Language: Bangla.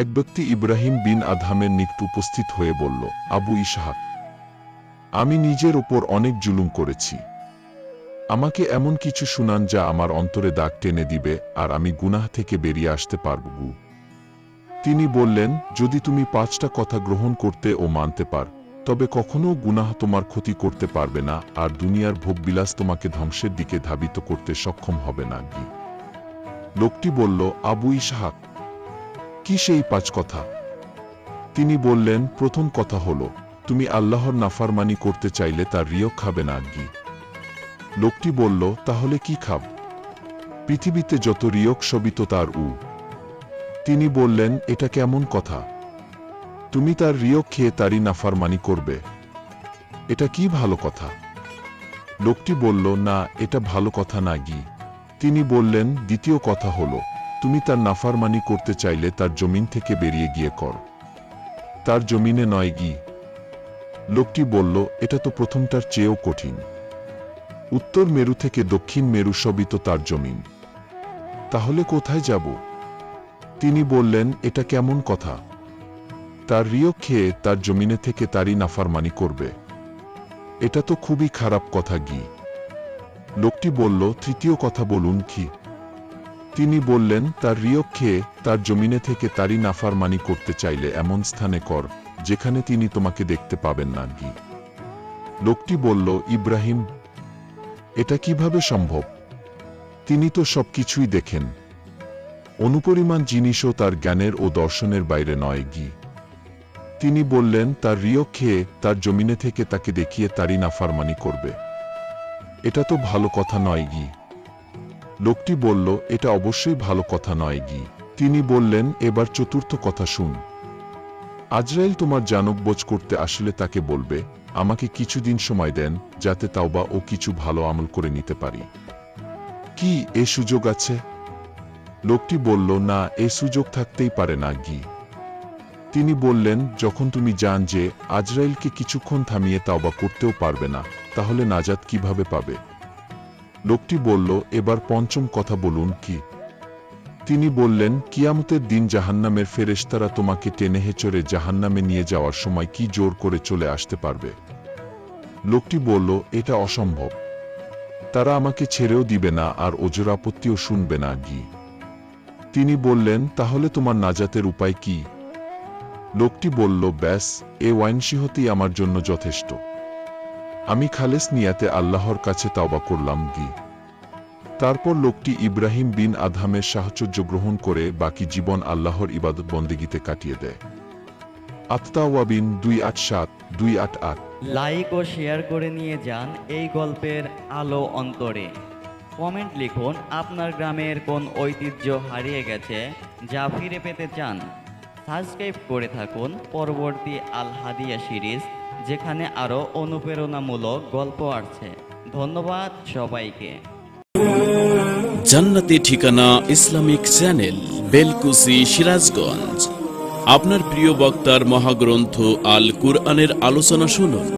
এক ব্যক্তি ইব্রাহিম বিন আধামের নিকট উপস্থিত হয়ে বলল, আবু ইসাহাক আমি নিজের ওপর অনেক জুলুম করেছি। আমাকে এমন কিছু শুনান যা আমার অন্তরে দাগ টেনে দিবে আর আমি গুনাহ থেকে বেরিয়ে আসতে পারব তিনি বললেন, যদি তুমি পাঁচটা কথা গ্রহণ করতে ও মানতে পার, তবে কখনো গুনাহ তোমার ক্ষতি করতে পারবে না আর দুনিয়ার ভোগবিলাস তোমাকে ধ্বংসের দিকে ধাবিত করতে সক্ষম হবে না লোকটি বলল, আবু ইসাহাক কি সেই পাঁচ কথা? তিনি বললেন, প্রথম কথা হলো, তুমি আল্লাহর নাফারমানি করতে চাইলে তার রিয় খাবে না গি লোকটি বলল, তাহলে কি খাব? পৃথিবীতে যত রিয়ক, সবই তো তার উ। তিনি বললেন, এটা কেমন কথা? তুমি তার রিয়ক খেয়ে তারই নাফারমানি করবে। এটা কি ভালো কথা? লোকটি বলল, না, এটা ভালো কথা না গি তিনি বললেন, দ্বিতীয় কথা হলো তুমি তার নাফারমানি করতে চাইলে তার জমিন থেকে বেরিয়ে গিয়ে কর। তার জমিনে নয় গি। লোকটি বলল, এটা তো প্রথমটার চেয়েও কঠিন। উত্তর মেরু থেকে দক্ষিণ মেরু সবই তো তার জমিন। তাহলে কোথায় যাব? তিনি বললেন, এটা কেমন কথা? তার রিয়ক খেয়ে তার জমিনে থেকে তারই নাফারমানি করবে। এটা তো খুবই খারাপ কথা গি। লোকটি বলল, তৃতীয় কথা বলুন কি? তিনি বললেন, তার রিয়ক খেয়ে তার জমিনে থেকে তারই নাফারমানি করতে চাইলে এমন স্থানে কর, যেখানে তিনি তোমাকে দেখতে পাবেন না কি লোকটি বলল, ইব্রাহিম, এটা কীভাবে সম্ভব? তিনি তো সবকিছুই দেখেন। অনুপরিমাণ জিনিসও তার জ্ঞানের ও দর্শনের বাইরে নয় গি তিনি বললেন, তার রিয়ক খেয়ে তার জমিনে থেকে তাকে দেখিয়ে তারই নাফারমানি করবে। এটা তো ভালো কথা নয় গি লোকটি বলল, এটা অবশ্যই ভালো কথা নয়, গি। তিনি বললেন, এবার চতুর্থ কথা শুন। আজরাইল তোমার জানকবোজ করতে আসলে তাকে বলবে, আমাকে কিছুদিন সময় দেন, যাতে তাওবা ও কিছু ভালো আমল করে নিতে পারি। কি, এ সুযোগ আছে? লোকটি বলল, না, এ সুযোগ থাকতেই পারে না, গি। তিনি বললেন, যখন তুমি জান যে আজরাইলকে কিছুক্ষণ থামিয়ে তাওবা করতেও পারবে না, তাহলে নাজাত কীভাবে পাবে? লোকটি বলল, এবার পঞ্চম কথা বলুন কি? তিনি বললেন, কিয়ামতের দিন জাহান্নামের ফেরেশতারা তোমাকে টেনে হেচড়ে জাহান্নামে নিয়ে যাওয়ার সময় কি জোর করে চলে আসতে পারবে? লোকটি বলল, এটা অসম্ভব। তারা আমাকে ছেড়েও দিবে না আর ওজোর আপত্তিও শুনবে না, গি। তিনি বললেন, তাহলে তোমার নাজাতের উপায় কি? লোকটি বলল, ব্যাস, এ ওয়াইনসিহতেই আমার জন্য যথেষ্ট। আমি খালেস নিয়াতে আল্লাহর কাছে তাওবা করলাম গি। তারপর লোকটি ইব্রাহিম বিন আধামের সাহচর্য গ্রহণ করে বাকি জীবন আল্লাহর ইবাদত বন্দেগিতে কাটিয়ে দেয়। আত্মাওয়াবিন দুই আট সাত, দুই আট আট। লাইক ও শেয়ার করে নিয়ে যান এই গল্পের আলো অন্তরে। কমেন্ট লিখুন, আপনার গ্রামের কোন ঐতিহ্য হারিয়ে গেছে যা ফিরে পেতে চান। সাবস্ক্রাইব করে থাকুন, পরবর্তী আল হাদিয়া সিরিজ যেখানে আরও অনুপ্রেরণামূলক গল্প আছে ধন্যবাদ সবাইকে। জান্নাতি ঠিকানা ইসলামিক চ্যানেল, বেলকুসি, সিরাজগঞ্জ। আপনার প্রিয় বক্তার মহাগ্রন্থ আল কুরআনের আলোচনা শুনুন।